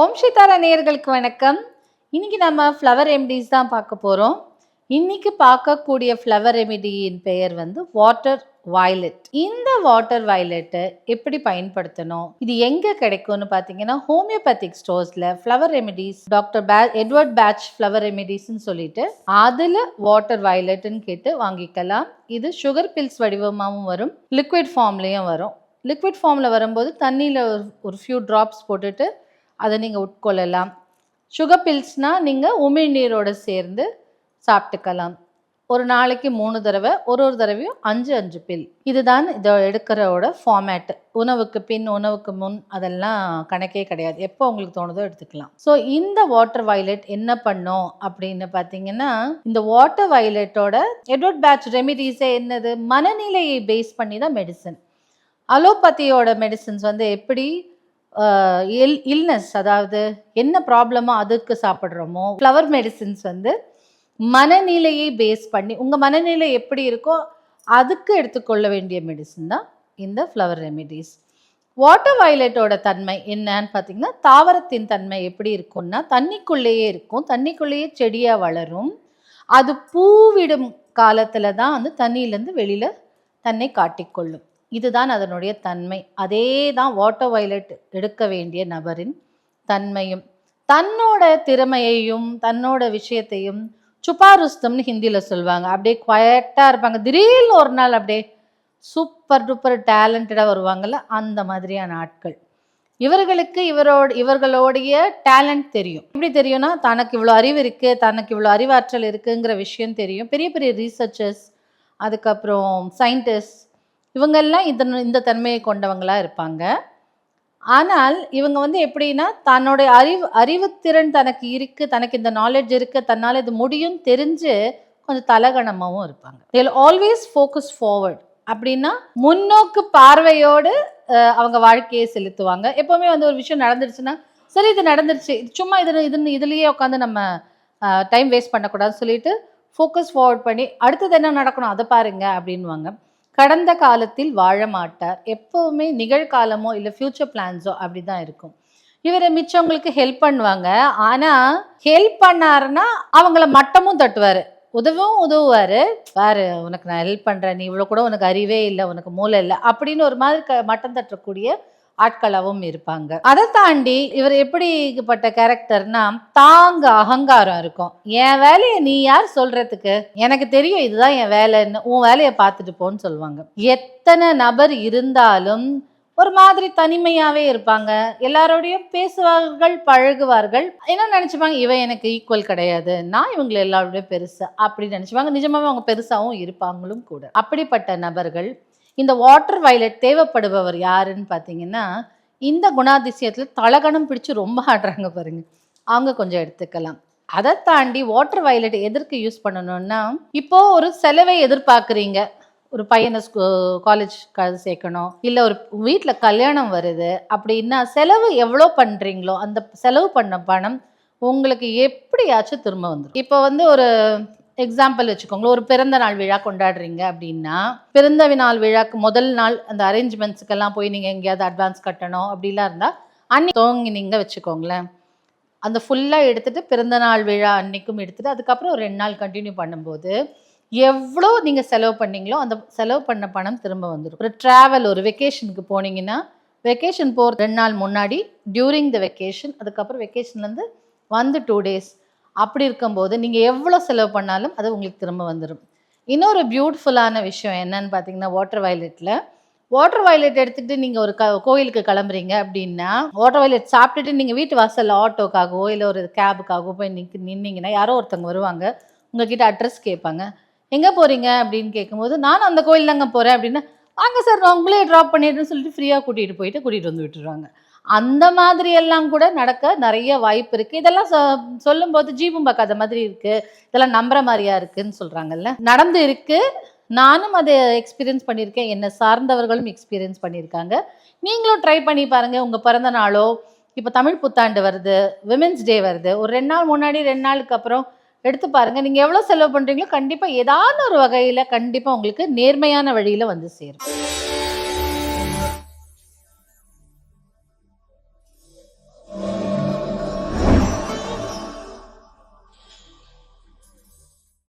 ஓம் சித்தாரா நேயர்களுக்கு வணக்கம். இன்னைக்கு நம்ம ஃப்ளவர் ரெமிடிஸ் தான் பார்க்க போகிறோம் இன்னைக்கு பார்க்கக்கூடிய ஃப்ளவர் ரெமிடியின் பெயர் வந்து வாட்டர் வயலட் இந்த வாட்டர் வயலட்டை எப்படி பயன்படுத்தணும்? இது எங்கே கிடைக்கும்னு பார்த்தீங்கன்னா ஹோமியோபதிக் ஸ்டோர்ஸில் ஃப்ளவர் ரெமிடிஸ் டாக்டர் பே எட்வர்ட் பேட்ச் ஃப்ளவர் ரெமிடிஸ்ன்னு சொல்லிட்டு அதில் வாட்டர் வயலட்னு கேட்டு வாங்கிக்கலாம். இது சுகர் பில்ஸ் வடிவமாகவும் வரும் லிக்விட் ஃபார்ம்லேயும் வரும். லிக்விட் ஃபார்மில் வரும்போது தண்ணியில் ஒரு ஃபியூ ட்ராப்ஸ் போட்டுட்டு அதை நீங்கள் உட்கொள்ளலாம். சுகர் பில்ஸ்னால் நீங்கள் உமிழ்நீரோடு சேர்ந்து சாப்பிட்டுக்கலாம். ஒரு நாளைக்கு மூணு தடவை ஒரு ஒரு தடவையும் அஞ்சு அஞ்சு பில் இதுதான் இதை எடுக்கிறோட ஃபார்மேட் உணவுக்கு பின் உணவுக்கு முன் அதெல்லாம் கணக்கே கிடையாது. எப்போ உங்களுக்கு தோணுதோ எடுத்துக்கலாம். ஸோ இந்த வாட்டர் வயலட் என்ன பண்ணும் அப்படின்னு பார்த்தீங்கன்னா இந்த வாட்டர் வயலட்டோட எட்வர்ட் பேட்ச் ரெமிடிஸே என்னது? மனநிலையை பேஸ் பண்ணி தான் மெடிசன் அலோபதியோட மெடிசன்ஸ் வந்து எப்படி இல் இல்னஸ் அதாவது என்ன ப்ராப்ளமோ அதுக்கு சாப்பிட்றோமோ ஃப்ளவர் மெடிசின்ஸ் வந்து மனநிலையை பேஸ் பண்ணி உங்கள் மனநிலை எப்படி இருக்கோ அதுக்கு எடுத்துக்கொள்ள வேண்டிய மெடிசின் தான் இந்த ஃப்ளவர் ரெமிடிஸ் வாட்டர் வயலட்டோட தன்மை என்னன்னு பார்த்தீங்கன்னா தாவரத்தின் தன்மை எப்படி இருக்கும்னா தண்ணிக்குள்ளேயே இருக்கும். தண்ணிக்குள்ளேயே செடியாக வளரும். அது பூவிடும் காலத்தில் தான் வந்து தண்ணியிலேருந்து வெளியில் தன்னை காட்டிக்கொள்ளும். இதுதான் அதனுடைய தன்மை. அதே தான் வாட்டர் வயலட் எடுக்க வேண்டிய நபரின் தன்மையும். தன்னோட திறமையையும் தன்னோட விஷயத்தையும் சுப்பாருஸ்தம்னு ஹிந்தியில் சொல்லுவாங்க அப்படியே குவயட்டாக இருப்பாங்க. திடீர்னு ஒரு நாள் அப்படியே சூப்பர் டூப்பர் டேலண்டடாக வருவாங்கல்ல அந்த மாதிரியான ஆட்கள். இவர்களுக்கு இவரோட இவர்களுடைய டேலண்ட் தெரியும். எப்படி தெரியும்னா தனக்கு இவ்வளோ அறிவு இருக்குது தனக்கு இவ்வளோ அறிவாற்றல் இருக்குங்கிற விஷயம் தெரியும். பெரிய பெரிய ரீசர்ச்சர்ஸ் அதுக்கப்புறம் சயின்டிஸ்ட் இவங்கெல்லாம் இந்த இந்த தன்மையை கொண்டவங்களாக இருப்பாங்க. ஆனால் இவங்க வந்து எப்படின்னா தன்னுடைய அறிவு அறிவுத்திறன் தனக்கு இருக்குது தனக்கு இந்த நாலேஜ் இருக்குது தன்னால் இது முடியும் தெரிஞ்சு கொஞ்சம் தலகணமாகவும் இருப்பாங்க. தேல் ஆல்வேஸ் ஃபோக்கஸ் ஃபார்வர்ட் அப்படின்னா முன்னோக்கு பார்வையோடு அவங்க வாழ்க்கையை செலுத்துவாங்க. எப்போவுமே வந்து ஒரு விஷயம் நடந்துருச்சுன்னா சரி இது நடந்துருச்சு சும்மா இது இது இதுலேயே உட்காந்து நம்ம டைம் வேஸ்ட் பண்ணக்கூடாதுன்னு சொல்லிட்டு ஃபோக்கஸ் ஃபார்வர்ட் பண்ணி அடுத்தது என்ன நடக்கணும் அதை பாருங்க அப்படின்வாங்க கடந்த காலத்தில் வாழ மாட்டார். எப்போவுமே நிகழ்காலமோ இல்லை ஃப்யூச்சர் பிளான்ஸோ அப்படி தான் இருக்கும். இவரை மிச்சவங்களுக்கு ஹெல்ப் பண்ணுவாங்க. ஆனால் ஹெல்ப் பண்ணாருன்னா அவங்கள மட்டமும் தட்டுவார். உதவும் உதவுவார். பாரு உனக்கு நான் ஹெல்ப் பண்ணுறேன் நீ இவ்வளோ கூட உனக்கு அறிவே இல்லை உனக்கு மூளை இல்லை அப்படின்னு ஒரு மாதிரி க மட்டம் தட்டக்கூடிய ஆட்களாகவும் இருப்பாங்க. அதை தாண்டி இவர் எப்படிப்பட்ட கேரக்டர்னா தாங்க அகங்காரம் இருக்கும். என் வேலையை நீ யார் சொல்றதுக்கு? எனக்கு தெரியும் இதுதான் என் வேலைன்னு உன் வேலையை பார்த்துட்டு போன்னு சொல்லுவாங்க. எத்தனை நபர் இருந்தாலும் ஒரு மாதிரி தனிமையாகவே இருப்பாங்க. எல்லாரோடையும் பேசுவார்கள் பழகுவார்கள். என்ன நினச்சிப்பாங்க? இவன் எனக்கு ஈக்குவல் கிடையாது. நான் இவங்களை எல்லாரோடையும் பெருசு அப்படி நினச்சிப்பாங்க. நிஜமாவே அவங்க பெருசாகவும் இருப்பாங்களும் கூட. அப்படிப்பட்ட நபர்கள் இந்த வாட்டர் வயலட் தேவைப்படுபவர் யாருன்னு பார்த்தீங்கன்னா இந்த குணாதிசயத்தில் தலகணம் பிடிச்சு ரொம்ப ஆடுறாங்க பாருங்க. அவங்க கொஞ்சம் எடுத்துக்கலாம். அதை தாண்டி வாட்டர் வயலட் எதற்கு யூஸ் பண்ணணும்னா இப்போ ஒரு செலவை எதிர்பார்க்குறீங்க. ஒரு பையனை காலேஜ் சேர்க்கணும். இல்லை ஒரு வீட்டில் கல்யாணம் வருது அப்படின்னா செலவு எவ்வளோ பண்ணுறீங்களோ அந்த செலவு பண்ண பணம் உங்களுக்கு எப்படியாச்சும் திரும்ப வந்துடும் இப்போ வந்து ஒரு எக்ஸாம்பிள் வச்சுக்கோங்களேன். ஒரு பிறந்த நாள் விழா கொண்டாடுறீங்க அப்படின்னா பிறந்த நாள் விழாக்கு முதல் நாள் அந்த அரேஞ்ச்மெண்ட்ஸுக்கெல்லாம் போய் நீங்கள் எங்கேயாவது அட்வான்ஸ் கட்டணும் அப்படிலாம் இருந்தால் அன்னைக்கு துவங்கினீங்க வச்சுக்கோங்களேன். அந்த ஃபுல்லாக எடுத்துகிட்டு பிறந்த நாள் விழா அன்னைக்கும் எடுத்துகிட்டு அதுக்கப்புறம் ஒரு ரெண்டு நாள் கண்டினியூ பண்ணும்போது எவ்வளோ நீங்கள் செலவு பண்ணீங்களோ அந்த செலவு பண்ண பணம் திரும்ப வந்துடும் ஒரு ட்ராவல் ஒரு வெக்கேஷனுக்கு போனீங்கன்னா வெக்கேஷன் போகிற ரெண்டு நாள் முன்னாடி டியூரிங் த வெக்கேஷன் அதுக்கப்புறம் வெக்கேஷன்லேருந்து வந்து டூ டேஸ் அப்படி இருக்கும்போது நீங்கள் எவ்வளோ செலவு பண்ணாலும் அது உங்களுக்கு திரும்ப வந்துடும் இன்னொரு பியூட்டிஃபுல்லான விஷயம் என்னன்னு பார்த்தீங்கன்னா வாட்டர் வயலட்டில் வாட்டர் வயலட் எடுத்துகிட்டு நீங்கள் ஒரு க கோயிலுக்கு கிளம்புறீங்க அப்படின்னா வாட்டர் வயலட் சாப்பிட்டுட்டு நீங்கள் வீட்டு வாசலில் ஆட்டோக்காகவோ இல்லை ஒரு கேபுக்காகவோ போய் நிற்க நின்னீங்கன்னா யாரோ ஒருத்தவங்க வருவாங்க. உங்ககிட்ட அட்ரஸ் கேட்பாங்க. எங்கே போகிறீங்க அப்படின்னு கேட்கும்போது நானும் அந்த கோயில் தாங்க போகிறேன் அப்படின்னா வாங்க சார் நான் உங்களே ட்ராப் பண்ணிடுறேன்னு சொல்லிட்டு ஃப்ரீயாக கூட்டிகிட்டு போயிட்டு கூட்டிகிட்டு வந்து விட்டுருவாங்க. அந்த மாதிரி எல்லாம் கூட நடக்க நிறைய வாய்ப்பு இருக்குது இதெல்லாம் சொல்லும் சொல்லும்போது ஜீபம் பார்க்காத மாதிரி இருக்குது இதெல்லாம் நம்புற மாதிரியா இருக்குன்னு சொல்கிறாங்கல்ல நடந்து இருக்கு. நானும் அதை எக்ஸ்பீரியன்ஸ் பண்ணியிருக்கேன். என்னை சார்ந்தவர்களும் எக்ஸ்பீரியன்ஸ் பண்ணியிருக்காங்க. நீங்களும் ட்ரை பண்ணி பாருங்கள் உங்கள் பிறந்த நாளோ இப்போ தமிழ் புத்தாண்டு வருது விமென்ஸ் டே வருது. ஒரு ரெண்டு நாள் முன்னாடி ரெண்டு நாளுக்கு அப்புறம் எடுத்து பாருங்கள் நீங்கள் எவ்வளோ செலவு பண்ணுறீங்களோ கண்டிப்பாக ஏதாவது ஒரு வகையில் கண்டிப்பாக உங்களுக்கு நேர்மையான வழியில் வந்து சேரும்.